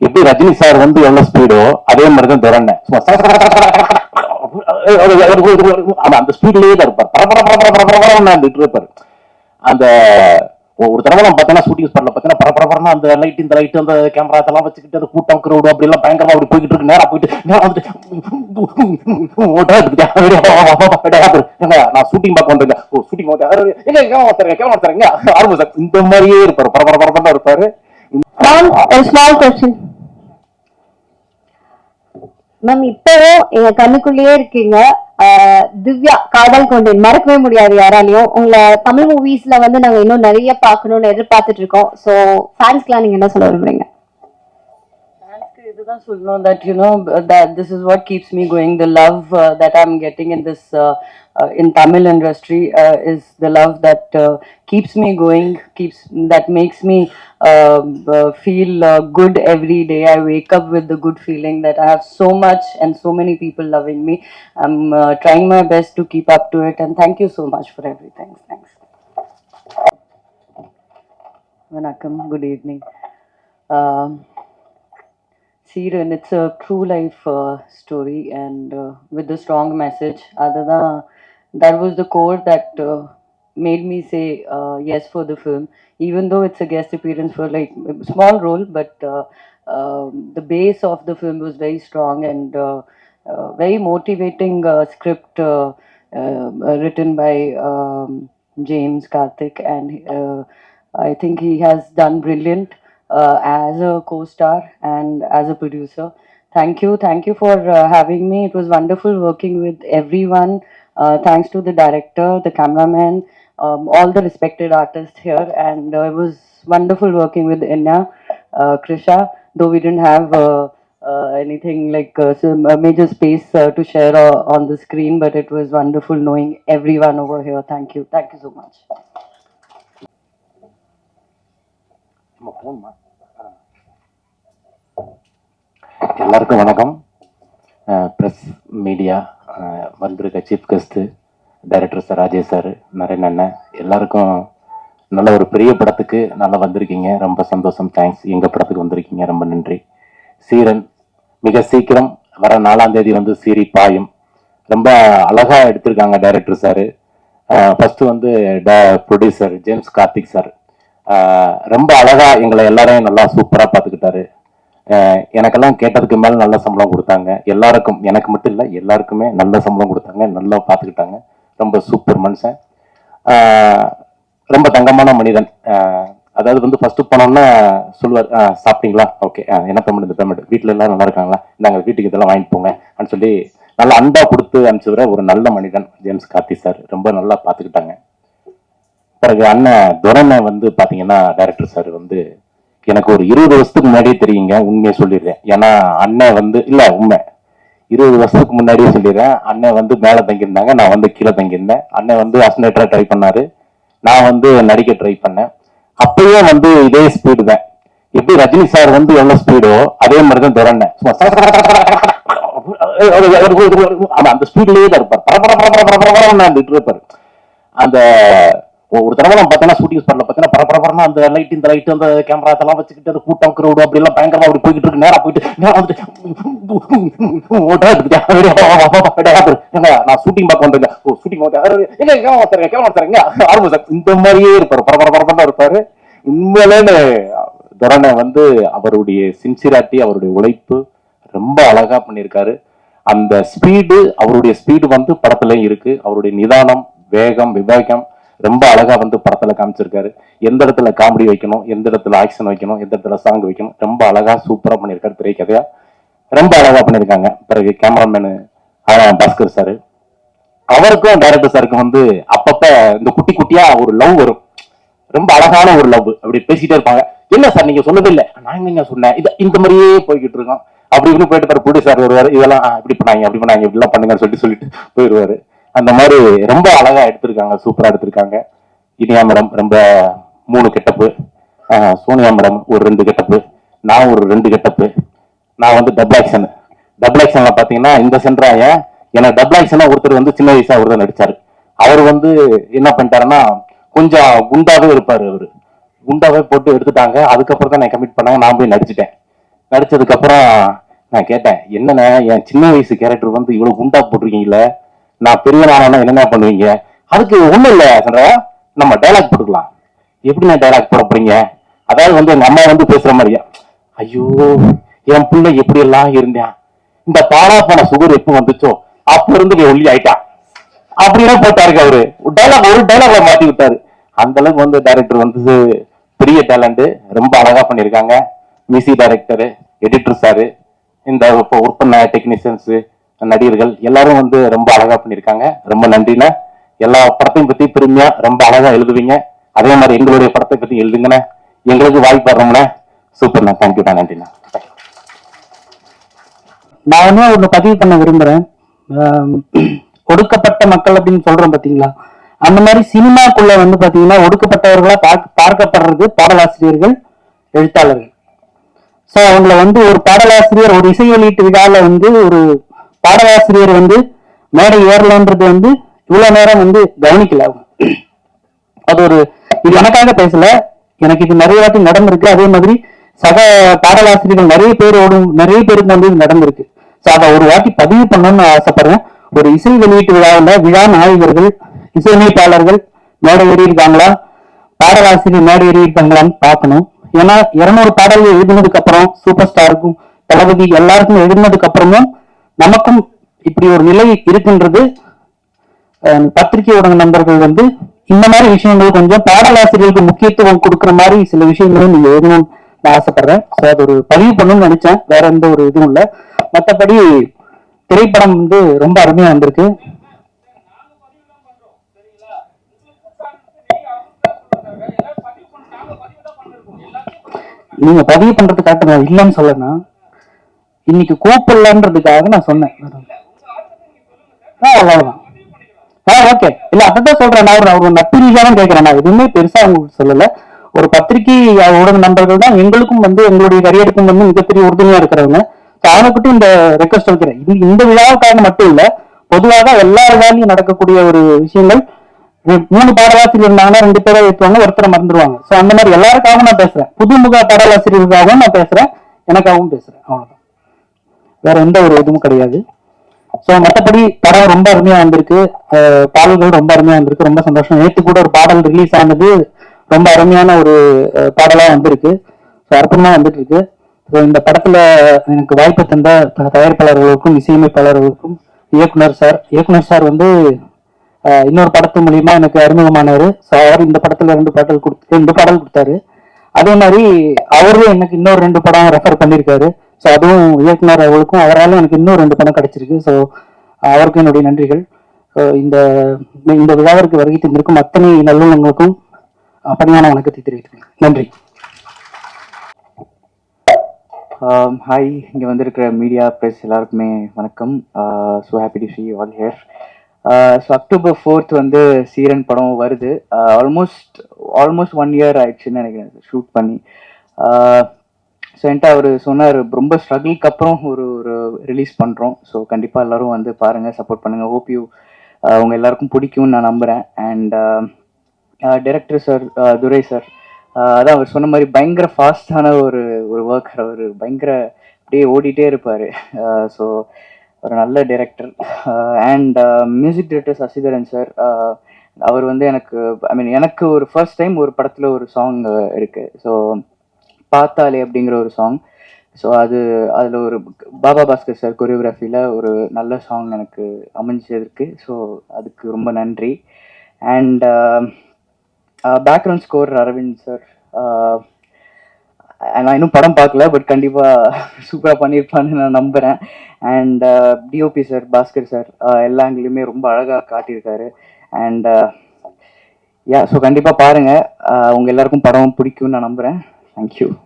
எப்படி ரஜினி சார் வந்து எவ்வளவு ஸ்பீடோ அதே மாதிரி தான் துரண்ண அந்த ஸ்பீட்லயே தான் இருப்பார் பரபர பரபர வந்துட்டு இருப்பாரு அந்த ஒரு தடவை நான் பார்த்தீங்கன்னா ஷூட்டிங் ஸ்பாட்ல பார்த்தீங்கன்னா அந்த லைட் இந்த லைட் அந்த கேமரா அதெல்லாம் வச்சுக்கிட்டு அந்த கூட்டம் crowd அப்படி எல்லாம் பயங்கரமா அப்படி போய்கிட்டு இருக்கு நேரம் போயிட்டு நேரம் வந்துட்டு ஓட்டா நான் ஷூட்டிங் பார்க்க வந்திருக்கேன் ஷூட்டிங் எங்க கேமரா மாத்துறேங்க கேமரா சார் இந்த மாதிரியே இருப்பாரு பரபர பரபரப்பா இருப்பாரு மேம் ஒரு ஸ்மால் கொஸ்டின் மேம் இப்பவும் எங்க கண்ணுக்குள்ளேயே இருக்கீங்க. திவ்யா காதல் கொண்டேன். மறக்கவே முடியாது யாராலையும். உங்களை தமிழ் மூவிஸ்ல வந்து நாங்க இன்னும் நிறைய பார்க்கணும்னு எதிர்பார்த்துட்டு இருக்கோம். சோ ஃபேன்ஸ்க்குலாம் நீங்க என்ன சொல்ல விரும்புறீங்க? இதுதான் சொல்லணும் know that this is what keeps me going. The love uh, that I'm getting in this uh, uh, in Tamil industry uh, is the love that uh, keeps me going, keeps that makes me uh, uh, feel uh, good every day. I wake up with the good feeling that I have so much and so many people loving me. I'm uh, trying my best to keep up to it, and thank you so much for everything. Thanks. Vanakkam, good evening. Um, Seedan it's a true life story and with a strong message அதுதான் that was the core that made me say yes for the film even though it's a guest appearance for like small role but the base of the film was very strong and very motivating script written by James Karthik and I think he has done brilliant uh, as a co-star and as a producer. Thank you, thank you for uh, having me. It was wonderful working with everyone. Uh, thanks to the director, the cameraman, um, all the respected artists here, and uh, it was wonderful working with Inya, uh, Krisha. Though we didn't have uh, uh, anything like uh, a major space uh, to share uh, on the screen, but it was wonderful knowing everyone over here. Thank you, thank you so much. நம்ம போகணுமா? எல்லாருக்கும் வணக்கம். Press media வந்திருக்க chief guest director sir Rajesh sir Naren அண்ணன் எல்லாருக்கும் நல்ல ஒரு பெரிய படத்துக்கு நல்லா வந்திருக்கீங்க. ரொம்ப சந்தோஷம். தேங்க்ஸ் எங்கள் படத்துக்கு வந்திருக்கீங்க. ரொம்ப நன்றி. சீரன் மிக சீக்கிரம் வர நாலாம் தேதி வந்து சீரி பாயும். ரொம்ப அழகாக எடுத்திருக்காங்க டைரக்டர் சார் ஃபஸ்ட்டு வந்து ட ப்ரொடியூசர் ஜேம்ஸ் கார்த்திக் சார் ரொம்ப அழகா எங்களை எல்லாரையும் நல்லா சூப்பரா பார்த்துக்கிட்டாரு. எனக்கெல்லாம் கேட்டதுக்கு மேல நல்ல சம்பளம் கொடுத்தாங்க. எல்லாருக்கும் எனக்கு மட்டும் இல்லை எல்லாருக்குமே நல்ல சம்பளம் கொடுத்தாங்க. நல்லா பார்த்துக்கிட்டாங்க. ரொம்ப சூப்பர் மனுஷன். ரொம்ப தங்கமான மனிதன். அதாவது வந்து ஃபர்ஸ்ட் போனோம்னா சொல்லுவார் சாப்பிட்டீங்களா? ஓகே என்ன பேமெண்ட் இந்த பேமெண்ட் வீட்டில் எல்லாம் நல்லா இருக்காங்களா? நாங்கள் வீட்டுக்கு இதெல்லாம் வாங்கிட்டு போங்க. அப்படின்னு சொல்லி நல்லா அன்பா கொடுத்து அனுப்பிச்சு ஒரு நல்ல மனிதன் ஜேம்ஸ் கார்த்தி சார். ரொம்ப நல்லா பார்த்துக்கிட்டாங்க. பிறகு அண்ணன் துரனை வந்து பார்த்தீங்கன்னா டைரக்டர் சார் வந்து எனக்கு ஒரு இருபது வருஷத்துக்கு முன்னாடியே தெரியுங்க உண்மையை சொல்லிடுறேன் ஏன்னா அண்ணன் வந்து இல்லை உண்மை இருபது வருஷத்துக்கு முன்னாடியே சொல்லிடுறேன் அண்ணன் வந்து மேலே தங்கியிருந்தாங்க நான் வந்து கீழே தங்கியிருந்தேன் அண்ணன் வந்து அசனேட்டராக ட்ரை பண்ணார் நான் வந்து நடிக்க ட்ரை பண்ணேன் அப்பயே வந்து இதே ஸ்பீடு தான் எப்படி ரஜினி சார் வந்து எவ்வளோ ஸ்பீடோ அதே மாதிரி தான் துரண்ண அந்த ஸ்பீட்லேயே தான் இருப்பார் பரபர பரபர அந்த ஒரு தடவை நம்ம பார்த்தீங்கன்னா ஷூட்டிங் ஸ்பாட்ல பார்த்தீங்கன்னா பரபரப்பரமா அந்த லைட் இந்த லைட் அந்த கேமரா அதெல்லாம் வச்சுக்கிட்டு அந்த கூட்டம் க்ரௌடு அப்படி எல்லாம் பயங்கரமா அப்படி போய்கிட்டு இருக்கு. நேரா போயிட்டு நேரா வந்துட்டு ஓட்டா நான் ஷூட்டிங் பார்க்க வந்திருக்கேன். ஓ ஷூட்டிங் எங்க கேமரா மாத்துறேங்க கேமரா மாத்துறேங்க ஆரம்ப சார் இந்த மாதிரியே இருப்பாரு. பரபர பரபரப்பா இருப்பாரு. உண்மையிலே துரணை வந்து அவருடைய சின்சிராட்டி அவருடைய உழைப்பு ரொம்ப அழகா பண்ணியிருக்காரு. அந்த ஸ்பீடு அவருடைய ஸ்பீடு வந்து படத்துலயும் இருக்கு. அவருடைய நிதானம் வேகம் விவேகம் ரொம்ப அழகா வந்து படத்துல காமிச்சிருக்காரு. எந்த இடத்துல காமெடி வைக்கணும் எந்த இடத்துல ஆக்ஷன் வைக்கணும் எந்த இடத்துல சாங் வைக்கணும் ரொம்ப அழகா சூப்பரா பண்ணியிருக்காரு திரைக்கதையா. ரொம்ப அழகா பண்ணியிருக்காங்க பிறகு கேமராமேனு பாஸ்கர் சார் அவருக்கும் டைரக்டர் சாருக்கும் வந்து அப்பப்ப இந்த குட்டி குட்டியா ஒரு லவ் வரும். ரொம்ப அழகான ஒரு லவ் அப்படி பேசிட்டே இருப்பாங்க. என்ன சார் நீங்க சொன்னது இல்ல. நான் எங்க சொன்னேன்? இது இந்த மாதிரியே போய்கிட்டு இருக்கோம். அப்படி இப்படி போயிட்டு பாரு புடி சார் வருவாரு. இதெல்லாம் இப்படி பண்ணாங்க அப்படி பண்ணாங்க இப்படி எல்லாம் பண்ணுங்கன்னு சொல்லிட்டு சொல்லிட்டு போயிடுவாரு அந்த மாதிரி ரொம்ப அழகா எடுத்திருக்காங்க சூப்பரா எடுத்திருக்காங்க. இனியா மேடம் ரொம்ப மூணு கெட்டப்பு. சோனியா மேடம் ஒரு ரெண்டு கெட்டப்பு. நான் ஒரு ரெண்டு கெட்டப்பு. நான் வந்து டபுள் ஆக்ஷன் டபுள் ஆக்ஷன்ல பாத்தீங்கன்னா இந்த சென்றாய ஏன்னா டபுள் ஆக்ஷனா ஒருத்தர் வந்து சின்ன வயசா ஒருத்தர் நடிச்சாரு. அவர் வந்து என்ன பண்ணிட்டாருன்னா கொஞ்சம் குண்டாவே இருப்பாரு அவரு. குண்டாவே போட்டு எடுத்துட்டாங்க. அதுக்கப்புறம் தான் நான் கமிட் பண்ணாங்க. நான் போய் நடிச்சிட்டேன். நடிச்சதுக்கு அப்புறம் நான் கேட்டேன் என்னண்ணே என் சின்ன வயசு கேரக்டர் வந்து இவ்வளவு குண்டா போட்டிருக்கீங்களே நான் பெரிய நானா என்னென்ன பண்ணுவீங்க? அதுக்கு ஒண்ணும் இல்ல சொல்ற. நம்ம டைலாக் போட்டுக்கலாம். எப்படி நான் டைலாக் போட போறீங்க? அதாவது வந்து எங்க அம்மா வந்து பேசுற மாதிரியா ஐயோ என் பிள்ளை எப்படி எல்லாம் இருந்தேன்? இந்த பாலா போன சுகர் எப்போ வந்துச்சோ அப்ப இருந்து நீ ஒல்லி ஆயிட்டான். அப்படிலாம் போட்டாருங்க அவரு. டைலாக் ஒரு டைலாக்ல மாத்தி விட்டாரு. அந்த அளவுக்கு வந்து டைரக்டர் வந்து பெரிய டேலண்ட் ரொம்ப அழகா பண்ணியிருக்காங்க. மியூசிக் டைரக்டர் எடிட்டர் சாரு இந்த இப்போ ஒர்க் பண்ண நடிகர்கள் எல்லாரும் வந்து ரொம்ப அழகா பண்ணியிருக்காங்க. ரொம்ப நன்றிண்ணே. எல்லா படத்தையும் பத்தி பெருமையா ரொம்ப அழகா எழுதுவீங்க. அதே மாதிரி எங்களுடைய படத்தை பத்தி எழுதுங்கண்ணே. எங்களுக்கு வாய்ப்பு வர்றோம்ண்ணே சூப்பர்ண்ணா. தேங்க்யூண்ணா நன்றிண்ணா. நான் வந்து ஒண்ணு பதிவு பண்ண விரும்புறேன். ஆம், ஒடுக்கப்பட்ட மக்கள் அப்படின்னு சொல்றோம் பாத்தீங்களா? அந்த மாதிரி சினிமாக்குள்ள வந்து பாத்தீங்கன்னா ஒடுக்கப்பட்டவர்களா பார்க்க- பார்க்கப்படுறது பாடலாசிரியர்கள் எழுத்தாளர்கள். சோ அவங்கள வந்து ஒரு பாடலாசிரியர் ஒரு இசை வெளியீட்டு விழாவில் வந்து ஒரு பாடலாசிரியர் வந்து மேடை ஏறலன்றது வந்து இவ்வளவு நேரம் வந்து கவனிக்கல அது ஒரு இது எனக்காக பேசல. எனக்கு இது நிறைய வாட்டி நடந்திருக்கு. அதே மாதிரி சக பாடலாசிரியர்கள் நிறைய பேரோடும் நிறைய பேருக்கு வந்து இது நடந்திருக்கு. ஸோ அதை ஒரு வாட்டி பதிவு பண்ணணும்னு ஆசைப்படுறேன். ஒரு இசை வெளியீட்டு விழாவில் விழா நாயகர்கள் இசையமைப்பாளர்கள் மேடை ஏறியிருக்காங்களா? பாடலாசிரியர் மேடை ஏறியிருக்காங்களான்னு பார்க்கணும். ஏன்னா இருநூறு பாடல்கள் எழுதினதுக்கு அப்புறம் சூப்பர் ஸ்டாருக்கும் தளபதி எல்லாருக்கும் எழுதினதுக்கு அப்புறமும் நமக்கும் இப்படி ஒரு நிலை இருக்கின்றது. பத்திரிகை ஊடக நண்பர்கள் வந்து இந்த மாதிரி விஷயங்கள் கொஞ்சம் பாடலாசிரியர்களுக்கு முக்கியத்துவம் கொடுக்குற மாதிரி சில விஷயங்களும் நீங்க எழுதணும்னு நான் ஆசைப்படுறேன். ஸோ அது ஒரு பதிவு பண்ணணும்னு நினைச்சேன். வேற எந்த ஒரு இதுவும் இல்லை. மற்றபடி திரைப்படம் வந்து ரொம்ப அருமையா வந்திருக்கு. நீங்க பதிவு பண்றது காட்டுங்க இல்லைன்னு சொல்லணும் இன்னைக்கு கூப்பிடலன்றதுக்காக நான் சொன்னேன். அவ்வளவுதான். ஆ ஓகே இல்ல அதான் சொல்றேன். நான் ஒரு ஒரு நட்பு ரீதியா தான் கேட்கிறேன். நான் எதுவுமே பெருசா உங்களுக்கு சொல்லல. ஒரு பத்திரிகை ஊடக நண்பர்கள் தான் எங்களுக்கும் வந்து எங்களுடைய கரியருக்கும் வந்து மிகப்பெரிய உறுதுணையா இருக்கிறவங்க. So, இந்த ரெக்வஸ்ட் வைக்கிறேன். இது இந்த விழாவுக்காக மட்டும் இல்ல பொதுவாக எல்லா விழாலையும் நடக்கக்கூடிய ஒரு விஷயங்கள். மூணு பாடலாசிரியர் இருந்தாங்கன்னா ரெண்டு பேரை ஏற்றுவாங்க ஒருத்தரை மறந்துடுவாங்க சோ அந்த மாதிரி எல்லாருக்காகவும் நான் பேசுறேன். புதுமுக பாடலாசிரியர்களுக்காகவும் நான் பேசுறேன். எனக்காகவும் பேசுறேன். அவ்வளவுதான். வேற எந்த ஒரு இதுவும் கிடையாது. ஸோ மற்றபடி படம் ரொம்ப அருமையா வந்திருக்கு. பாடல்கள் ரொம்ப அருமையா வந்திருக்கு. ரொம்ப சந்தோஷம். நேற்று கூட ஒரு பாடல் ரிலீஸ் ஆனது ரொம்ப அருமையான ஒரு பாடலா வந்திருக்கு. ஸோ அற்புதமா வந்துட்டு இருக்கு ஸோ இந்த படத்துல எனக்கு வாய்ப்பு தந்த த- தயாரிப்பாளர்களுக்கும் இசையமைப்பாளர்களுக்கும் இயக்குனர் சார் இயக்குனர் சார் வந்து இன்னொரு படத்து மூலியமா எனக்கு அறிமுகமானவர் ஸோ அவர் இந்த படத்துல ரெண்டு பாடல் கொடுத்து ரெண்டு பாடல் கொடுத்தாரு. அதே மாதிரி அவரும் எனக்கு இன்னொரு ரெண்டு படம் ரெஃபர் பண்ணியிருக்காரு ஸோ அதுவும் இயக்குனர் அவர்களுக்கும் அவரால் எனக்கு இன்னும் ரெண்டு படம் கிடைச்சிருக்கு. ஸோ அவருக்கும் என்னுடைய நன்றிகள். ஸோ இந்த இந்த விழாவிற்கு வருகை தந்திருக்கும் அத்தனை நல்லுள்ளங்களுக்கும் அப்படியான வணக்கத்தை தெரிவித்துக்கிறேன் நன்றி. Um, ஹாய் இங்கே வந்திருக்கிற மீடியா ப்ரெஸ் எல்லாருக்குமே வணக்கம். So happy to see all here so October fourth வந்து சீரன் படம் வருது. ஆல்மோஸ்ட் ஆல்மோஸ்ட் ஒன் இயர் ஆயிடுச்சுன்னு நினைக்கிறேன். ஷூட் பண்ணி. Uh, ஸோ என்கிட்ட அவர் சொன்னார் ரொம்ப ஸ்ட்ரகிளுக்கு அப்புறம் ஒரு ஒரு ரிலீஸ் பண்ணுறோம் ஸோ கண்டிப்பாக எல்லாரும் வந்து பாருங்கள் சப்போர்ட் பண்ணுங்கள் ஹோப் யூ அவங்க uh, எல்லாருக்கும் பிடிக்கும்னு நான் நம்புகிறேன் and director sir Durai sir uh, அதான் அவர் சொன்ன மாதிரி பயங்கர ஃபாஸ்டான ஒரு ஒரு ஒர்க்கர் அவர் பயங்கர அப்படியே ஓடிட்டே இருப்பார். ஸோ uh, ஒரு நல்ல director and music director Sasidharan sir அவர் வந்து எனக்கு ஐ மீன் எனக்கு ஒரு ஃபர்ஸ்ட் டைம் ஒரு படத்தில் ஒரு சாங் இருக்குது ஸோ பார்த்தாலே அப்படிங்கிற ஒரு சாங் ஸோ அது அதில் ஒரு பாபா பாஸ்கர் சார் கொரியோகிராஃபியில் ஒரு நல்ல சாங் எனக்கு அமைஞ்சதுக்கு. ஸோ அதுக்கு ரொம்ப நன்றி. And background score Aravind sir uh, நான் இன்னும் படம் பார்க்கல பட் கண்டிப்பாக சூப்பராக பண்ணியிருப்பான்னு நான் நம்புகிறேன் and DOP uh, sir Bhaskar sir uh, எல்லா ஆங்கிலுமே ரொம்ப அழகாக காட்டியிருக்காரு. அண்ட் யா ஸோ கண்டிப்பாக பாருங்கள் உங்கள் எல்லாருக்கும் படம் பிடிக்கும்னு நான் நம்புகிறேன் Thank you.